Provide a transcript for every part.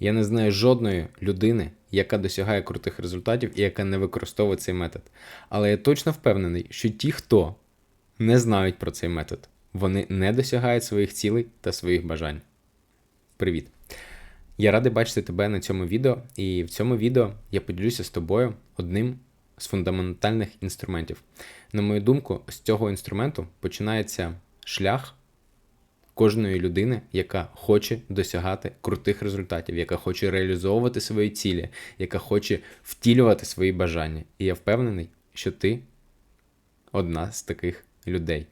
Я не знаю жодної людини, яка досягає крутих результатів і яка не використовує цей метод. Але я точно впевнений, що ті, хто не знають про цей метод, вони не досягають своїх цілей та своїх бажань. Привіт! Я радий бачити тебе на цьому відео, і в цьому відео я поділюся з тобою одним з фундаментальних інструментів. На мою думку, з цього інструменту починається шлях кожної людини, яка хоче досягати крутих результатів, яка хоче реалізовувати свої цілі, яка хоче втілювати свої бажання. І я впевнений, що ти одна з таких людей.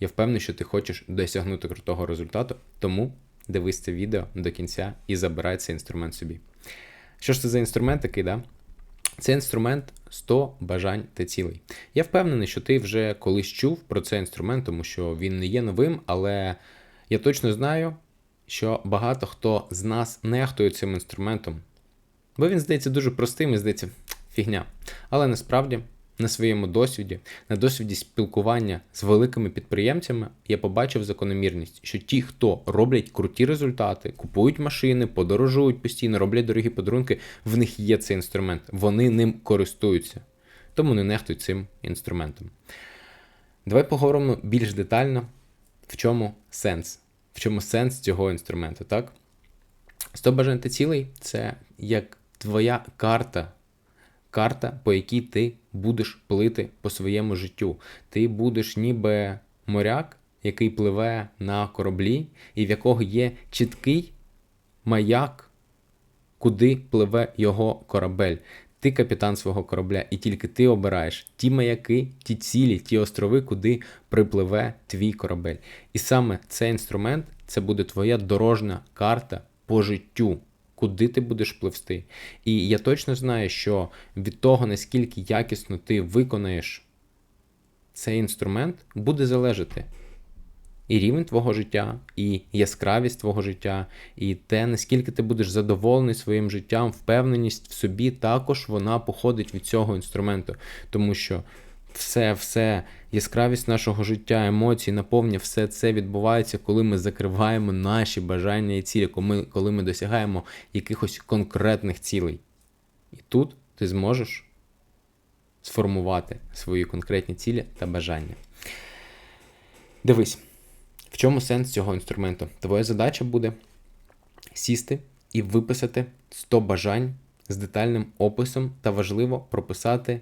Я впевнений, що ти хочеш досягнути крутого результату, тому дивись це відео до кінця і забирай цей інструмент собі. Що ж це за інструмент такий, да? Це інструмент 100 бажань та цілей. Я впевнений, що ти вже колись чув про цей інструмент, тому що він не є новим, але я точно знаю, що багато хто з нас нехтує цим інструментом, бо він здається дуже простим і здається фігня. Але насправді на своєму досвіді, на досвіді спілкування з великими підприємцями, я побачив закономірність, що ті, хто роблять круті результати, купують машини, подорожують постійно, роблять дорогі подарунки, в них є цей інструмент, вони ним користуються. Тому не нехтують цим інструментом. Давай поговоримо більш детально, в чому сенс, в чому сенс цього інструменту, так? 100 бажань та цілей це як твоя карта карта, по якій ти будеш плити по своєму життю. Ти будеш ніби моряк, який пливе на кораблі, і в якого є чіткий маяк, куди пливе його корабель. Ти капітан свого корабля, і тільки ти обираєш ті маяки, ті цілі, ті острови, куди припливе твій корабель. І саме цей інструмент це буде твоя дорожна карта по життю куди ти будеш пливсти. І я точно знаю, що від того, наскільки якісно ти виконаєш цей інструмент, буде залежати і рівень твого життя, і яскравість твого життя, і те, наскільки ти будеш задоволений своїм життям, впевненість в собі, також вона походить від цього інструменту. Тому що все, все, яскравість нашого життя, емоції, наповнення, все це відбувається, коли ми закриваємо наші бажання і цілі, коли ми, коли ми досягаємо якихось конкретних цілей. І тут ти зможеш сформувати свої конкретні цілі та бажання. Дивись, в чому сенс цього інструменту? Твоя задача буде сісти і виписати 100 бажань з детальним описом та важливо прописати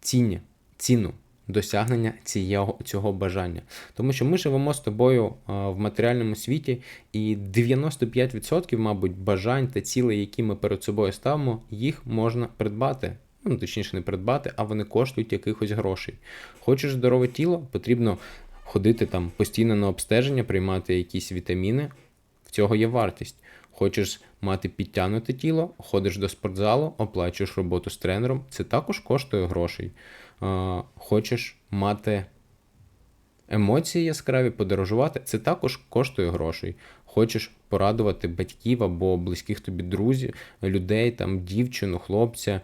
ціння ціну досягнення цього, цього бажання. Тому що ми живемо з тобою в матеріальному світі, і 95%, мабуть, бажань та цілей, які ми перед собою ставимо, їх можна придбати. Ну, точніше, не придбати, а вони коштують якихось грошей. Хочеш здорове тіло, потрібно ходити там постійно на обстеження, приймати якісь вітаміни. В цього є вартість. Хочеш мати підтягнуте тіло, ходиш до спортзалу, оплачуєш роботу з тренером, це також коштує грошей хочеш мати емоції яскраві, подорожувати, це також коштує грошей. Хочеш порадувати батьків або близьких тобі друзів, людей, там, дівчину, хлопця,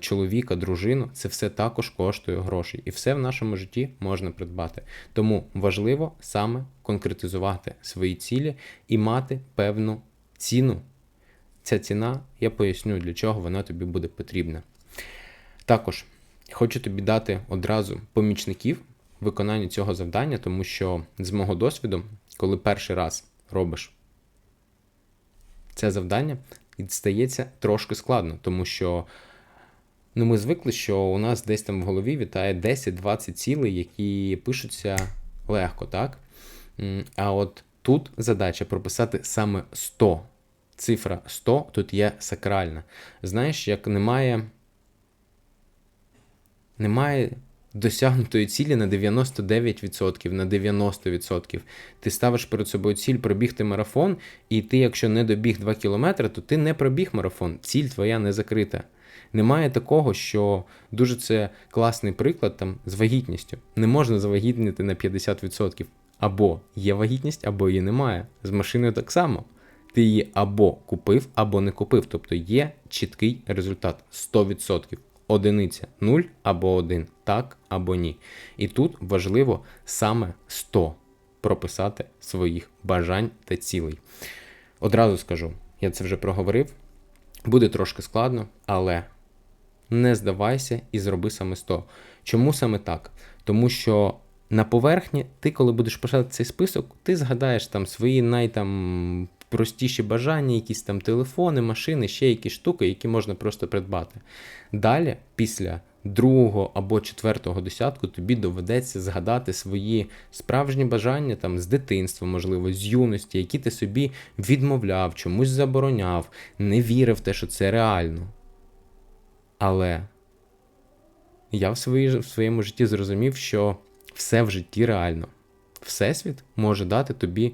чоловіка, дружину, це все також коштує грошей. І все в нашому житті можна придбати. Тому важливо саме конкретизувати свої цілі і мати певну ціну. Ця ціна, я поясню, для чого вона тобі буде потрібна. Також Хочу тобі дати одразу помічників виконанню цього завдання, тому що з мого досвіду, коли перший раз робиш це завдання, стається трошки складно, тому що ну, ми звикли, що у нас десь там в голові вітає 10-20 цілей, які пишуться легко, так? А от тут задача прописати саме 100. Цифра 100 тут є сакральна. Знаєш, як немає немає досягнутої цілі на 99%, на 90%. Ти ставиш перед собою ціль пробігти марафон, і ти, якщо не добіг 2 кілометри, то ти не пробіг марафон. Ціль твоя не закрита. Немає такого, що дуже це класний приклад там з вагітністю. Не можна завагітнити на 50%. Або є вагітність, або її немає. З машиною так само. Ти її або купив, або не купив. Тобто є чіткий результат 100% одиниця 0 або 1, так або ні. І тут важливо саме 100 прописати своїх бажань та цілей. Одразу скажу, я це вже проговорив. Буде трошки складно, але не здавайся і зроби саме 100. Чому саме так? Тому що на поверхні, ти, коли будеш писати цей список, ти згадаєш там свої найтам простіші бажання, якісь там телефони, машини, ще якісь штуки, які можна просто придбати. Далі, після другого або четвертого десятку, тобі доведеться згадати свої справжні бажання там з дитинства, можливо, з юності, які ти собі відмовляв, чомусь забороняв, не вірив в те, що це реально. Але я в, свої, в своєму житті зрозумів, що все в житті реально. Всесвіт може дати тобі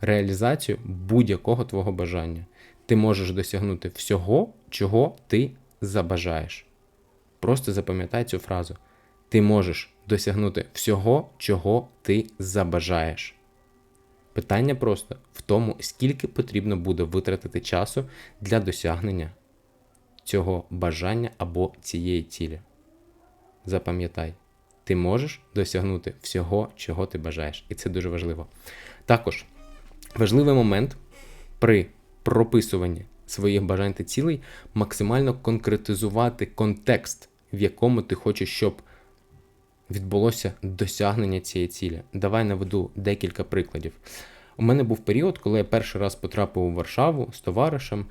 реалізацію будь-якого твого бажання. Ти можеш досягнути всього, чого ти забажаєш. Просто запам'ятай цю фразу. Ти можеш досягнути всього, чого ти забажаєш. Питання просто в тому, скільки потрібно буде витратити часу для досягнення цього бажання або цієї цілі. Запам'ятай, ти можеш досягнути всього, чого ти бажаєш, і це дуже важливо. Також важливий момент при прописуванні своїх бажань та цілей максимально конкретизувати контекст, в якому ти хочеш, щоб відбулося досягнення цієї цілі. Давай наведу декілька прикладів. У мене був період, коли я перший раз потрапив у Варшаву з товаришем.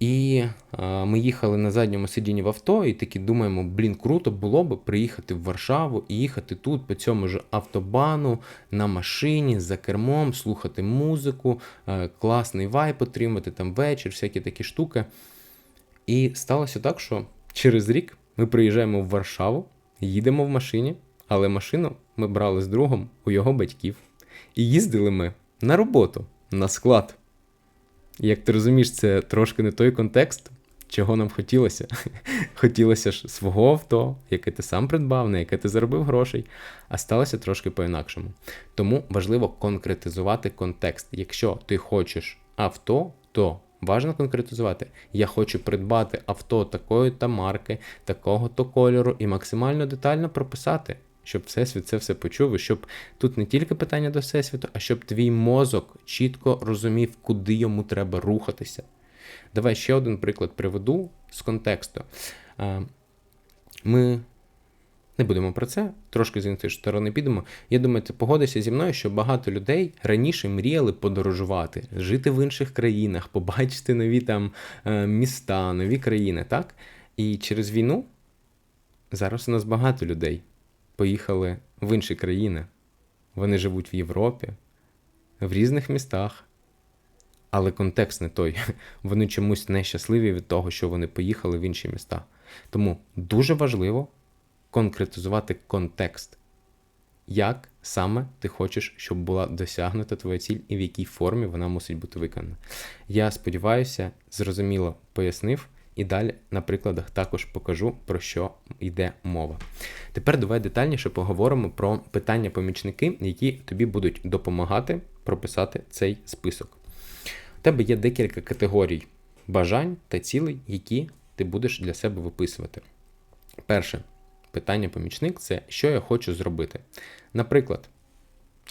І а, ми їхали на задньому сидінні в авто, і такі думаємо, блін, круто було би приїхати в Варшаву і їхати тут по цьому ж автобану на машині за кермом, слухати музику, а, класний вайп отримати, там вечір, всякі такі штуки. І сталося так, що через рік ми приїжджаємо в Варшаву, їдемо в машині, але машину ми брали з другом у його батьків. І їздили ми на роботу, на склад. Як ти розумієш, це трошки не той контекст, чого нам хотілося. хотілося ж свого авто, яке ти сам придбав, на яке ти заробив грошей, а сталося трошки по-інакшому. Тому важливо конкретизувати контекст. Якщо ти хочеш авто, то важливо конкретизувати. Я хочу придбати авто такої та марки, такого то кольору, і максимально детально прописати щоб Всесвіт це все почув, і щоб тут не тільки питання до Всесвіту, а щоб твій мозок чітко розумів, куди йому треба рухатися. Давай ще один приклад приведу з контексту. Ми не будемо про це, трошки з іншої сторони підемо. Я думаю, ти погодишся зі мною, що багато людей раніше мріяли подорожувати, жити в інших країнах, побачити нові там е, міста, нові країни, так? І через війну зараз у нас багато людей поїхали в інші країни. Вони живуть в Європі, в різних містах. Але контекст не той. Вони чомусь нещасливі від того, що вони поїхали в інші міста. Тому дуже важливо конкретизувати контекст, як саме ти хочеш, щоб була досягнута твоя ціль і в якій формі вона мусить бути виконана. Я сподіваюся, зрозуміло пояснив. І далі на прикладах також покажу, про що йде мова. Тепер давай детальніше поговоримо про питання-помічники, які тобі будуть допомагати прописати цей список. У тебе є декілька категорій бажань та цілей, які ти будеш для себе виписувати. Перше питання-помічник це що я хочу зробити. Наприклад,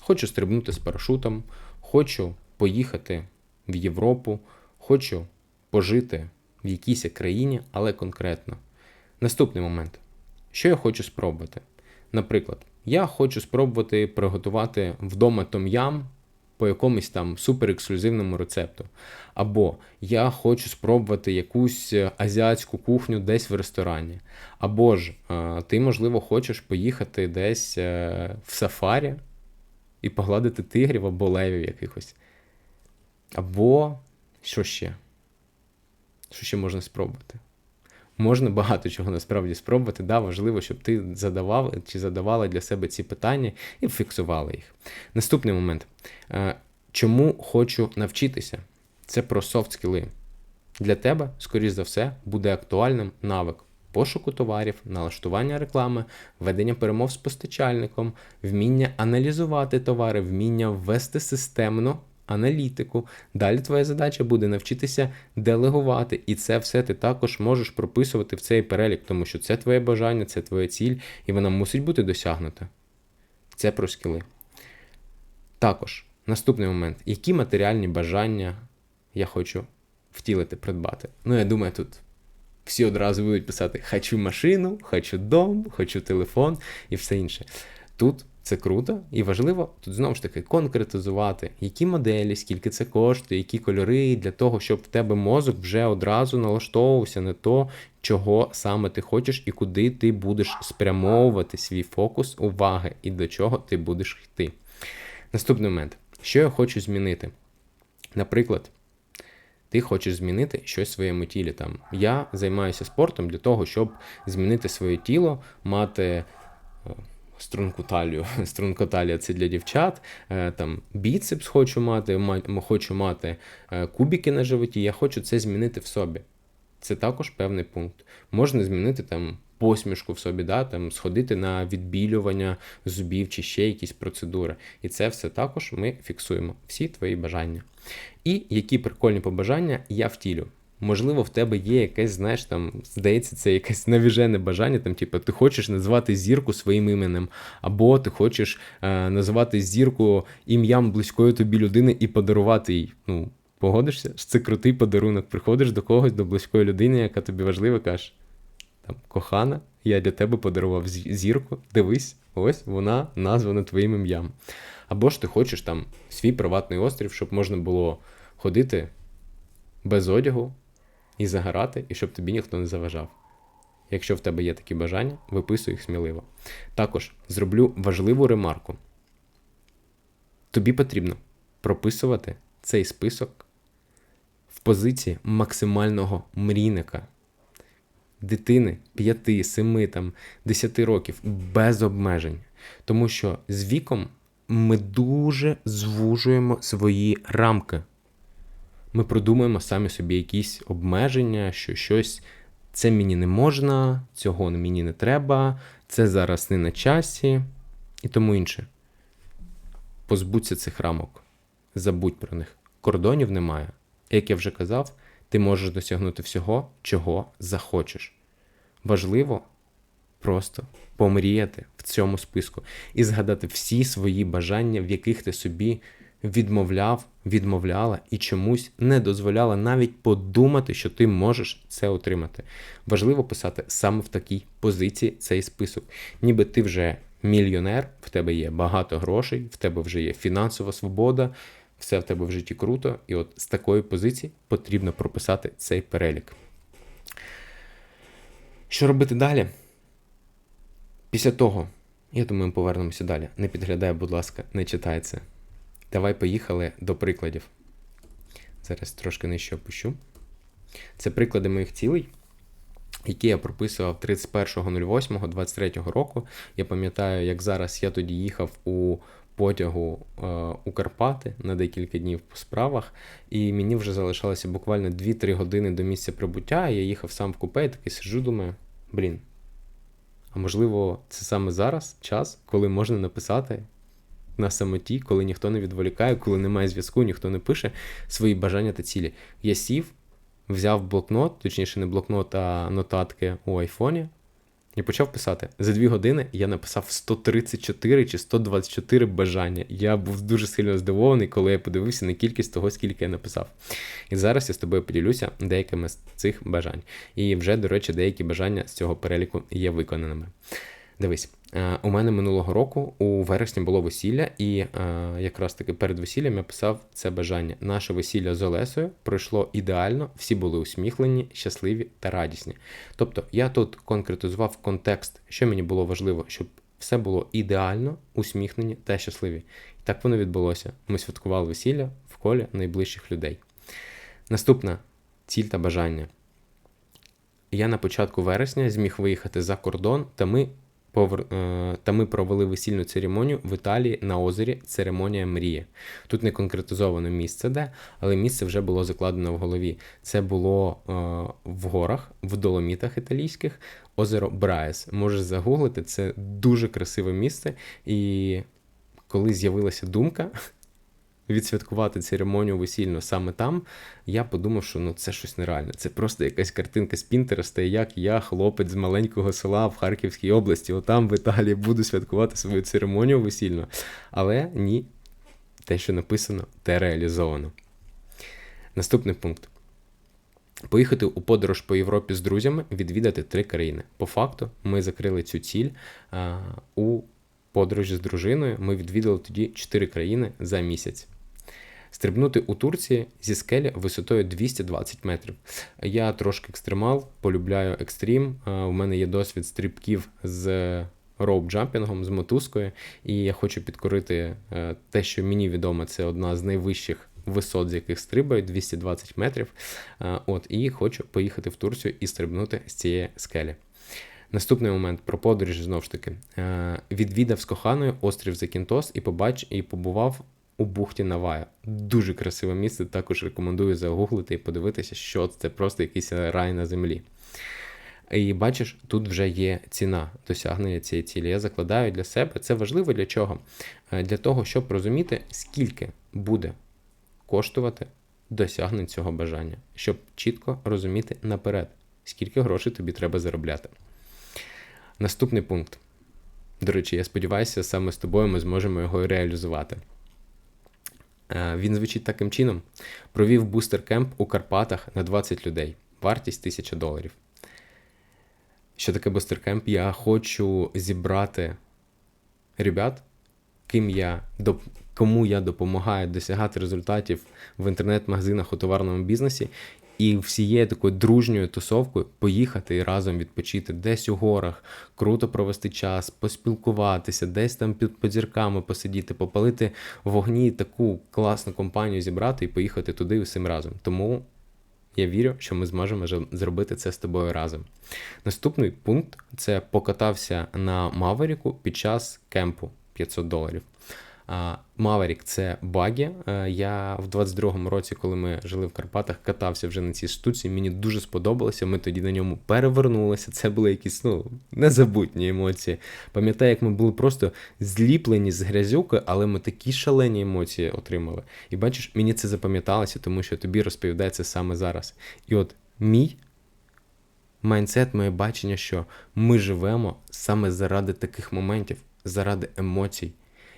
хочу стрибнути з парашутом, хочу поїхати в Європу, хочу пожити в якійсь країні, але конкретно. Наступний момент. Що я хочу спробувати? Наприклад, я хочу спробувати приготувати вдома том'ям по якомусь там суперексклюзивному рецепту. Або я хочу спробувати якусь азіатську кухню десь в ресторані. Або ж ти, можливо, хочеш поїхати десь е, в сафарі і погладити тигрів або левів якихось. Або що ще? Що ще можна спробувати? Можна багато чого насправді спробувати. Да, Важливо, щоб ти задавав чи задавала для себе ці питання і фіксувала їх. Наступний момент. Е, чому хочу навчитися? Це про софт скіли. Для тебе, скоріш за все, буде актуальним навик пошуку товарів, налаштування реклами, ведення перемов з постачальником, вміння аналізувати товари, вміння ввести системно аналітику. Далі твоя задача буде навчитися делегувати, і це все ти також можеш прописувати в цей перелік, тому що це твоє бажання, це твоя ціль, і вона мусить бути досягнута. Це про скіли. Також наступний момент: які матеріальні бажання я хочу втілити, придбати. Ну, я думаю, тут всі одразу будуть писати: хочу машину, хочу дом, хочу телефон і все інше. Тут це круто і важливо тут знову ж таки конкретизувати, які моделі, скільки це коштує, які кольори, для того, щоб в тебе мозок вже одразу налаштовувався на то, чого саме ти хочеш і куди ти будеш спрямовувати свій фокус уваги і до чого ти будеш йти. Наступний момент, що я хочу змінити? Наприклад, ти хочеш змінити щось в своєму тілі. Там Я займаюся спортом для того, щоб змінити своє тіло, мати. Струнку талію. Струнку талія це для дівчат. Е, там біцепс хочу мати, хочу мати е, кубики на животі. Я хочу це змінити в собі. Це також певний пункт. Можна змінити там посмішку в собі, да, там сходити на відбілювання зубів чи ще якісь процедури. І це все також ми фіксуємо. Всі твої бажання. І які прикольні побажання я втілю. Можливо, в тебе є якесь, знаєш, там, здається, це якесь навіжене бажання, там, типу, ти хочеш назвати зірку своїм іменем, або ти хочеш е, називати зірку ім'ям близької тобі людини і подарувати їй. Ну, погодишся? Це крутий подарунок. Приходиш до когось, до близької людини, яка тобі важлива, кажеш, там, кохана, я для тебе подарував зірку, дивись, ось вона названа твоїм ім'ям. Або ж ти хочеш там свій приватний острів, щоб можна було ходити без одягу і загорати, і щоб тобі ніхто не заважав. Якщо в тебе є такі бажання, виписуй їх сміливо. Також зроблю важливу ремарку. Тобі потрібно прописувати цей список в позиції максимального мрійника. Дитини 5, 7, там, 10 років без обмежень. Тому що з віком ми дуже звужуємо свої рамки ми продумаємо самі собі якісь обмеження, що щось це мені не можна, цього мені не треба, це зараз не на часі і тому інше. Позбудься цих рамок, забудь про них. Кордонів немає. Як я вже казав, ти можеш досягнути всього, чого захочеш. Важливо просто помріяти в цьому списку і згадати всі свої бажання, в яких ти собі відмовляв, відмовляла і чомусь не дозволяла навіть подумати, що ти можеш це отримати. Важливо писати саме в такій позиції цей список. Ніби ти вже мільйонер, в тебе є багато грошей, в тебе вже є фінансова свобода, все в тебе в житті круто, і от з такої позиції потрібно прописати цей перелік. Що робити далі? Після того, я думаю, ми повернемося далі. Не підглядай, будь ласка, не читай це. Давай поїхали до прикладів. Зараз трошки нижче опущу. Це приклади моїх цілей, які я прописував 31.08.23 року. Я пам'ятаю, як зараз я тоді їхав у потягу е, у Карпати на декілька днів по справах, і мені вже залишалося буквально 2-3 години до місця прибуття. Я їхав сам в купе і такий сиджу, думаю, блін. А можливо, це саме зараз час, коли можна написати на самоті, коли ніхто не відволікає, коли немає зв'язку, ніхто не пише свої бажання та цілі. Я сів, взяв блокнот, точніше, не блокнот, а нотатки у айфоні, і почав писати. За дві години я написав 134 чи 124 бажання. Я був дуже сильно здивований, коли я подивився на кількість того, скільки я написав. І зараз я з тобою поділюся деякими з цих бажань. І вже, до речі, деякі бажання з цього переліку є виконаними. Дивись, е, у мене минулого року у вересні було весілля, і е, якраз таки перед весіллям я писав це бажання. Наше весілля з Олесою пройшло ідеально, всі були усміхлені, щасливі та радісні. Тобто я тут конкретизував контекст, що мені було важливо, щоб все було ідеально, усміхнені та щасливі. І так воно відбулося. Ми святкували весілля в колі найближчих людей. Наступна ціль та бажання. Я на початку вересня зміг виїхати за кордон, та ми Е, та ми провели весільну церемонію в Італії на озері Церемонія Мрії. Тут не конкретизовано місце де, але місце вже було закладено в голові. Це було е, в горах, в доломітах італійських, озеро Браес. Можеш загуглити, це дуже красиве місце. І коли з'явилася думка відсвяткувати церемонію весільну саме там, я подумав, що ну це щось нереальне. Це просто якась картинка з Пінтереста, як я, хлопець з маленького села в Харківській області, отам в Італії буду святкувати свою церемонію весільну. Але ні, те, що написано, те реалізовано. Наступний пункт. Поїхати у подорож по Європі з друзями, відвідати три країни. По факту, ми закрили цю ціль а, у подорожі з дружиною. Ми відвідали тоді чотири країни за місяць. Стрибнути у Турції зі скелі висотою 220 метрів. Я трошки екстремал, полюбляю екстрім. У мене є досвід стрибків з роуп-джампінгом, з мотузкою, і я хочу підкорити е, те, що мені відомо, це одна з найвищих висот, з яких стрибають 220 метрів. Е, от, І хочу поїхати в Турцію і стрибнути з цієї скелі. Наступний момент про подорож знову ж таки. Е, відвідав з коханою острів Закінтос і побач, і побував у бухті Навая. Дуже красиве місце. Також рекомендую загуглити і подивитися, що це просто якийсь рай на землі. І бачиш, тут вже є ціна досягнення цієї цілі. Я закладаю для себе. Це важливо для чого? Е, для того, щоб розуміти, скільки буде коштувати досягнення цього бажання, щоб чітко розуміти наперед, скільки грошей тобі треба заробляти. Наступний пункт. До речі, я сподіваюся, саме з тобою ми зможемо його реалізувати. Е, він звучить таким чином: провів бустер кемп у Карпатах на 20 людей. Вартість 1000 доларів. Що таке бустер кемп? Я хочу зібрати ребят, ким я кому я допомагаю досягати результатів в інтернет-магазинах у товарному бізнесі, і всією такою дружньою тусовкою поїхати і разом відпочити десь у горах, круто провести час, поспілкуватися, десь там під подзірками посидіти, попалити вогні, таку класну компанію зібрати і поїхати туди усім разом. Тому я вірю, що ми зможемо зробити це з тобою разом. Наступний пункт це покатався на Маверіку під час кемпу 500 доларів. Маверік це багі. Е, я в 22-му році, коли ми жили в Карпатах, катався вже на цій штуці. Мені дуже сподобалося. Ми тоді на ньому перевернулися. Це були якісь ну, незабутні емоції. Пам'ятаю, як ми були просто зліплені з грязюки, але ми такі шалені емоції отримали. І бачиш, мені це запам'яталося, тому що тобі розповідається саме зараз. І от мій. Майнсет, моє бачення, що ми живемо саме заради таких моментів, заради емоцій.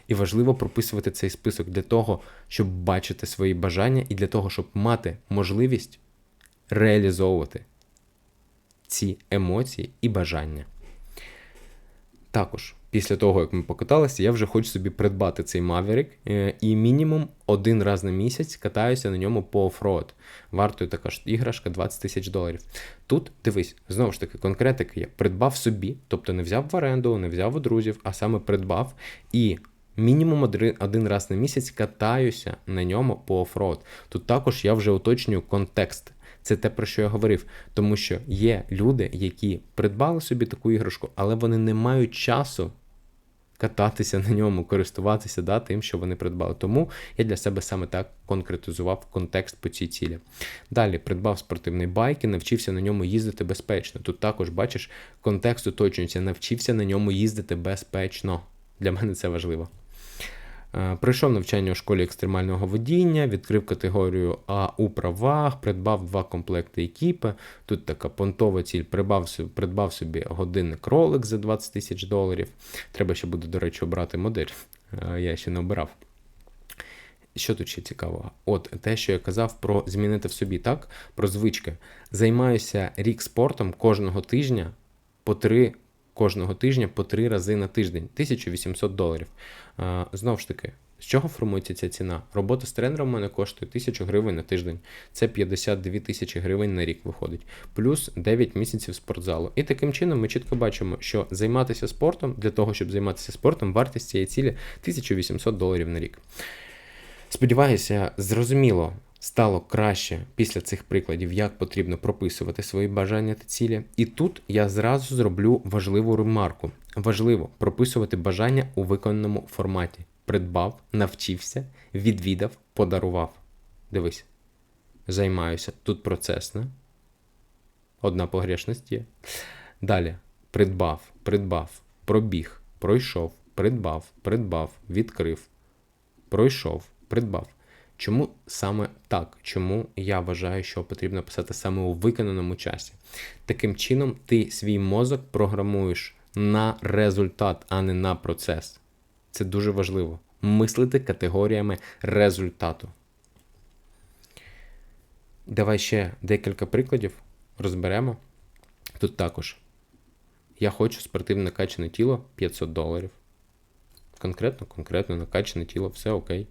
І важливо прописувати цей список для того, щоб бачити свої бажання і для того, щоб мати можливість реалізовувати ці емоції і бажання. Також, після того, як ми покаталися, я вже хочу собі придбати цей Maverick е, і мінімум один раз на місяць катаюся на ньому по оффроуд. Вартою така ж іграшка 20 тисяч доларів. Тут, дивись, знову ж таки, конкретики я придбав собі, тобто не взяв в оренду, не взяв у друзів, а саме придбав. І мінімум один раз на місяць катаюся на ньому по офроуд. Тут також я вже уточнюю контекст. Це те, про що я говорив. Тому що є люди, які придбали собі таку іграшку, але вони не мають часу кататися на ньому, користуватися да, тим, що вони придбали. Тому я для себе саме так конкретизував контекст по цій цілі. Далі придбав спортивний байк і навчився на ньому їздити безпечно. Тут також, бачиш, контекст уточнюється, навчився на ньому їздити безпечно. Для мене це важливо. Е, пройшов навчання у школі екстремального водіння, відкрив категорію А у правах, придбав два комплекти екіпи. Тут така понтова ціль, придбав, придбав собі годинник Rolex за 20 тисяч доларів. Треба ще буде, до речі, обрати модель. Е, я ще не обирав. Що тут ще цікавого? От те, що я казав про змінити в собі, так? Про звички. Займаюся рік спортом кожного тижня по три кожного тижня по три рази на тиждень 1800 доларів. Знову ж таки, з чого формується ця ціна? Робота з тренером у мене коштує 1000 гривень на тиждень. Це 52 тисячі гривень на рік виходить, плюс 9 місяців спортзалу. І таким чином ми чітко бачимо, що займатися спортом для того, щоб займатися спортом, вартість цієї цілі 1800 доларів на рік. Сподіваюся, зрозуміло, стало краще після цих прикладів, як потрібно прописувати свої бажання та цілі. І тут я зразу зроблю важливу ремарку. Важливо прописувати бажання у виконаному форматі. Придбав, навчився, відвідав, подарував. Дивись, займаюся тут процесно. Одна погрешність є. Далі придбав, придбав, пробіг, пройшов, придбав, придбав, відкрив, пройшов, придбав. Чому саме так? Чому я вважаю, що потрібно писати саме у виконаному часі? Таким чином, ти свій мозок програмуєш на результат, а не на процес. Це дуже важливо. Мислити категоріями результату. Давай ще декілька прикладів розберемо. Тут також. Я хочу спортивне накачане тіло 500 доларів. Конкретно, конкретно накачане тіло, все окей.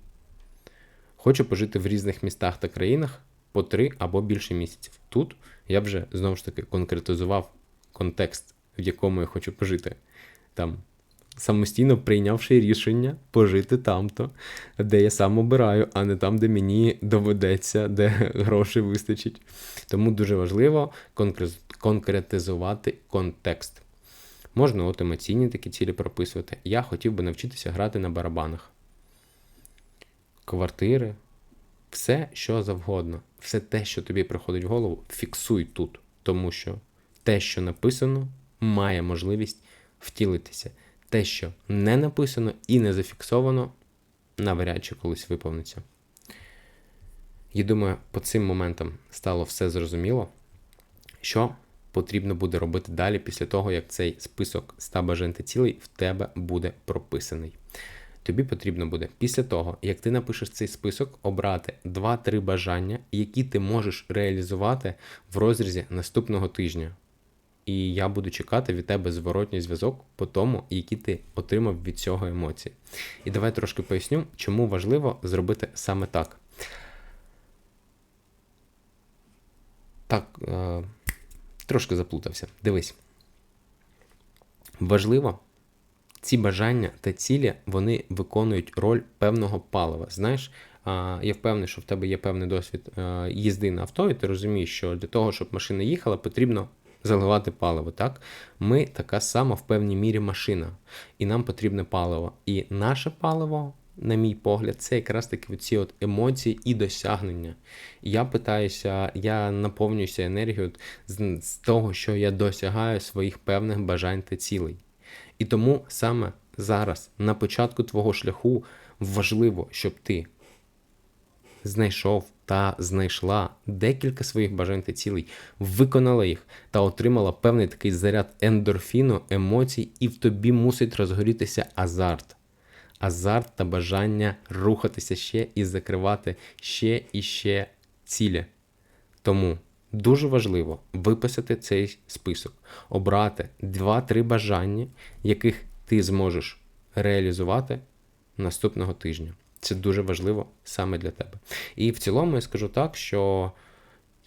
Хочу пожити в різних містах та країнах по 3 або більше місяців. Тут я вже знову ж таки конкретизував контекст, в якому я хочу пожити. Там самостійно прийнявши рішення пожити там-то, де я сам обираю, а не там, де мені доведеться, де грошей вистачить. Тому дуже важливо конкретизувати контекст. Можна от емоційні такі цілі прописувати. Я хотів би навчитися грати на барабанах. Квартири, все, що завгодно, все те, що тобі приходить в голову, фіксуй тут, тому що те, що написано, має можливість втілитися. Те, що не написано і не зафіксовано, навряд чи колись виповниться. Я думаю, по цим моментам стало все зрозуміло, що потрібно буде робити далі після того, як цей список 100 бажань та цілей в тебе буде прописаний. Тобі потрібно буде після того, як ти напишеш цей список, обрати 2-3 бажання, які ти можеш реалізувати в розрізі наступного тижня. І я буду чекати від тебе зворотній зв'язок по тому, які ти отримав від цього емоції. І давай трошки поясню, чому важливо зробити саме так. Так, е, трошки заплутався. Дивись. Важливо, ці бажання та цілі вони виконують роль певного палива. Знаєш, я впевнений, що в тебе є певний досвід е, їзди на авто, і ти розумієш, що для того, щоб машина їхала, потрібно заливати паливо. Так? Ми така сама в певній мірі машина, і нам потрібне паливо. І наше паливо, на мій погляд, це якраз таки ці от емоції і досягнення. Я питаюся, я наповнююся енергією з, з того, що я досягаю своїх певних бажань та цілей. І тому саме зараз, на початку твого шляху, важливо, щоб ти знайшов та знайшла декілька своїх бажань та цілей, виконала їх та отримала певний такий заряд ендорфіну, емоцій, і в тобі мусить розгорітися азарт. Азарт та бажання рухатися ще і закривати ще і ще цілі. Тому дуже важливо виписати цей список, обрати 2-3 бажання, яких ти зможеш реалізувати наступного тижня. Це дуже важливо саме для тебе. І в цілому я скажу так, що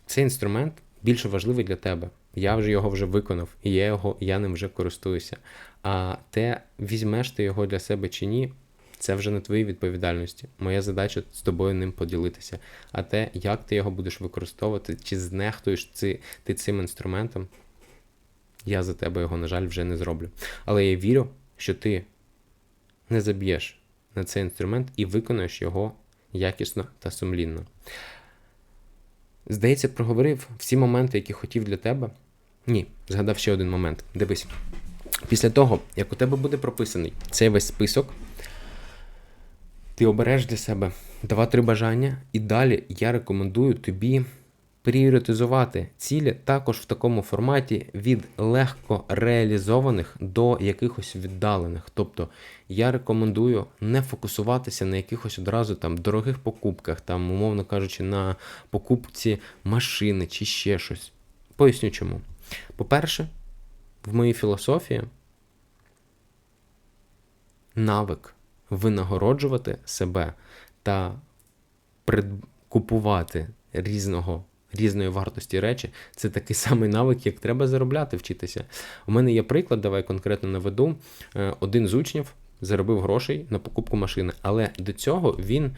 цей інструмент більше важливий для тебе. Я вже його вже виконав, і я його, я ним вже користуюся. А те, візьмеш ти його для себе чи ні, це вже не твоїй відповідальності. Моя задача з тобою ним поділитися. А те, як ти його будеш використовувати, чи знехтуєш ти, ти цим інструментом, я за тебе його, на жаль, вже не зроблю. Але я вірю, що ти не заб'єш на цей інструмент і виконуєш його якісно та сумлінно. Здається, проговорив всі моменти, які хотів для тебе. Ні, згадав ще один момент. Дивись. Після того, як у тебе буде прописаний цей весь список, ти обереш для себе два-три бажання, і далі я рекомендую тобі пріоритизувати цілі також в такому форматі від легко реалізованих до якихось віддалених. Тобто я рекомендую не фокусуватися на якихось одразу там дорогих покупках, там, умовно кажучи, на покупці машини чи ще щось. Поясню чому. По-перше, в моїй філософії навик винагороджувати себе та купувати різного різної вартості речі, це такий самий навик, як треба заробляти, вчитися. У мене є приклад, давай конкретно наведу. Е, один з учнів заробив грошей на покупку машини, але до цього він.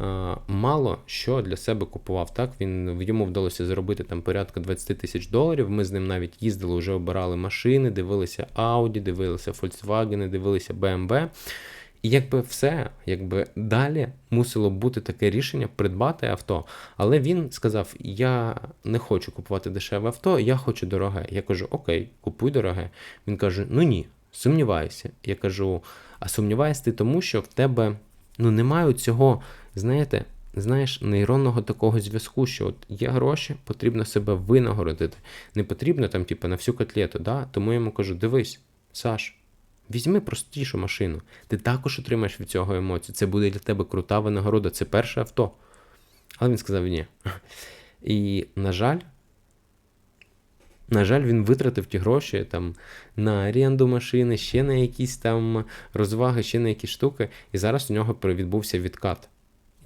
Е, мало що для себе купував. Так він йому вдалося заробити там порядка 20 тисяч доларів. Ми з ним навіть їздили, вже обирали машини, дивилися Audi, дивилися Volkswagen, дивилися BMW. І якби все, якби далі мусило бути таке рішення придбати авто. Але він сказав: Я не хочу купувати дешеве авто, я хочу дороге. Я кажу, окей, купуй дороге. Він каже: Ну ні, сумніваюся. Я кажу, а сумніваєшся ти тому, що в тебе ну, немає цього, знаєте, знаєш, нейронного такого зв'язку, що от є гроші, потрібно себе винагородити. Не потрібно там, типу, на всю котлету. Да? Тому я йому кажу: дивись, Саш. Візьми простішу машину. Ти також отримаєш від цього емоцію. Це буде для тебе крута винагорода, це перше авто. Але він сказав: ні. І, на жаль, на жаль, він витратив ті гроші там на оренду машини, ще на якісь там розваги, ще на якісь штуки, і зараз у нього відбувся відкат.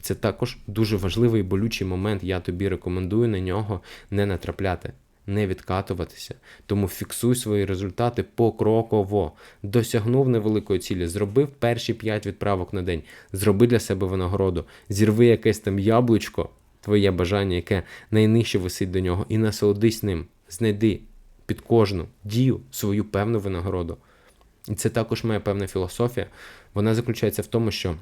Це також дуже важливий і болючий момент. Я тобі рекомендую на нього не натрапляти, не відкатуватися. Тому фіксуй свої результати покроково. Досягнув невеликої цілі, зробив перші 5 відправок на день, зроби для себе винагороду, зірви якесь там яблучко, твоє бажання, яке найнижче висить до нього, і насолодись ним. Знайди під кожну дію свою певну винагороду. І це також моя певна філософія. Вона заключається в тому, що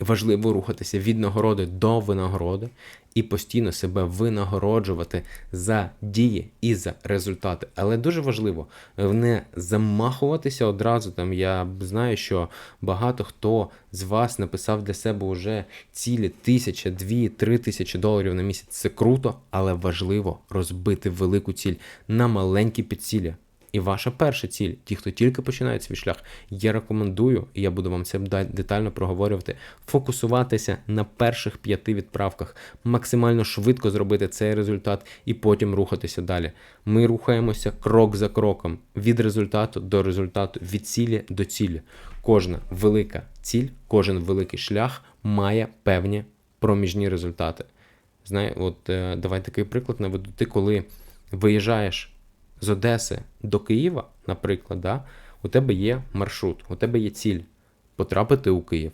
важливо рухатися від нагороди до винагороди і постійно себе винагороджувати за дії і за результати. Але дуже важливо не замахуватися одразу. Там я знаю, що багато хто з вас написав для себе уже цілі тисяча, дві, три тисячі доларів на місяць. Це круто, але важливо розбити велику ціль на маленькі підцілі. І ваша перша ціль, ті, хто тільки починає свій шлях, я рекомендую, і я буду вам це детально проговорювати, фокусуватися на перших п'яти відправках, максимально швидко зробити цей результат і потім рухатися далі. Ми рухаємося крок за кроком від результату до результату, від цілі до цілі. Кожна велика ціль, кожен великий шлях має певні проміжні результати. Знає, от е, давай такий приклад наведу. Ти коли виїжджаєш з Одеси до Києва, наприклад, да, у тебе є маршрут, у тебе є ціль потрапити у Київ.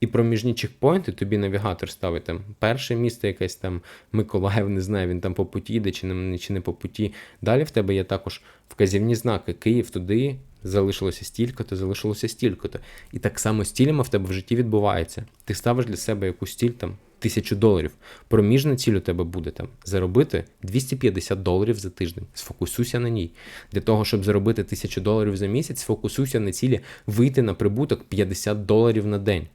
І проміжні чекпоінти тобі навігатор ставить там перше місто, якесь там Миколаїв, не знаю, він там по путі йде чи не, чи не по путі. Далі в тебе є також вказівні знаки. Київ туди залишилося стільки-то, залишилося стільки-то. І так само з цілями в тебе в житті відбувається. Ти ставиш для себе якусь ціль там тисячу доларів. Проміжна ціль у тебе буде там заробити 250 доларів за тиждень. Сфокусуйся на ній. Для того, щоб заробити тисячу доларів за місяць, сфокусуйся на цілі вийти на прибуток 50 доларів на день.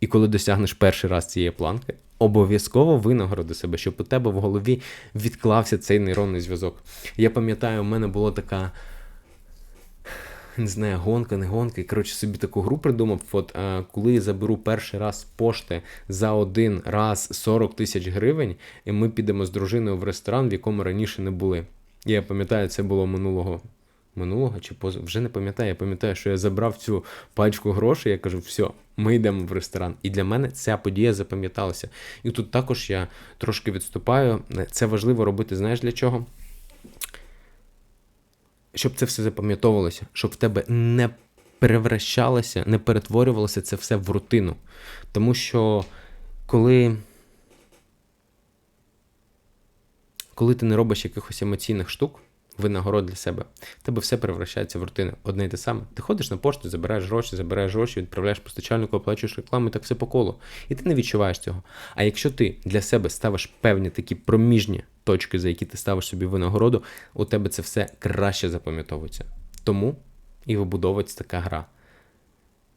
І коли досягнеш перший раз цієї планки, обов'язково винагороди себе, щоб у тебе в голові відклався цей нейронний зв'язок. Я пам'ятаю, у мене була така не знаю, гонка, не гонка. Коротше собі таку гру придумав. От а, коли я заберу перший раз пошти за один раз 40 тисяч гривень, і ми підемо з дружиною в ресторан, в якому раніше не були. Я пам'ятаю, це було минулого. Минулого чи поза вже не пам'ятаю. Я пам'ятаю, що я забрав цю пачку грошей. Я кажу, все, ми йдемо в ресторан. І для мене ця подія запам'яталася. І тут також я трошки відступаю. Це важливо робити. Знаєш для чого? Щоб це все запам'ятовувалося, щоб в тебе не перевращалося, не перетворювалося це все в рутину. Тому що коли коли ти не робиш якихось емоційних штук, винагород для себе, тебе все перевращається в рутину. Одне й те саме. Ти ходиш на пошту, забираєш гроші, забираєш гроші, відправляєш постачальнику, оплачуєш рекламу, і так все по колу. І ти не відчуваєш цього. А якщо ти для себе ставиш певні такі проміжні точки, за які ти ставиш собі винагороду, у тебе це все краще запам'ятовується. Тому і вибудовується така гра.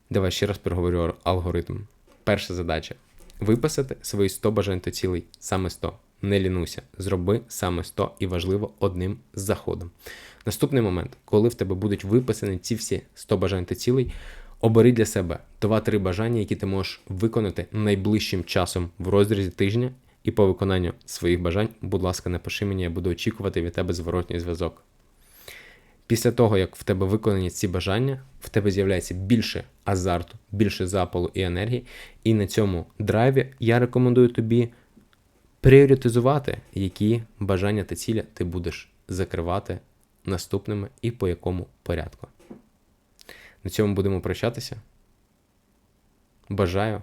Давай ще раз переговорю алгоритм. Перша задача виписати свої 100 бажань та цілей, саме 100. Не лінуйся, зроби саме 100 і важливо одним заходом. Наступний момент, коли в тебе будуть виписані ці всі 100 бажань та цілей, обери для себе 2-3 бажання, які ти можеш виконати найближчим часом в розрізі тижня, і по виконанню своїх бажань, будь ласка, напиши мені, я буду очікувати від тебе зворотній зв'язок. Після того, як в тебе виконані ці бажання, в тебе з'являється більше азарту, більше запалу і енергії. І на цьому драйві я рекомендую тобі пріоритизувати, які бажання та цілі ти будеш закривати наступними і по якому порядку. На цьому будемо прощатися. Бажаю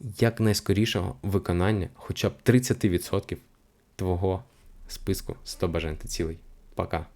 якнайскорішого виконання хоча б 30% твого списку 100 бажань та цілей. Пока.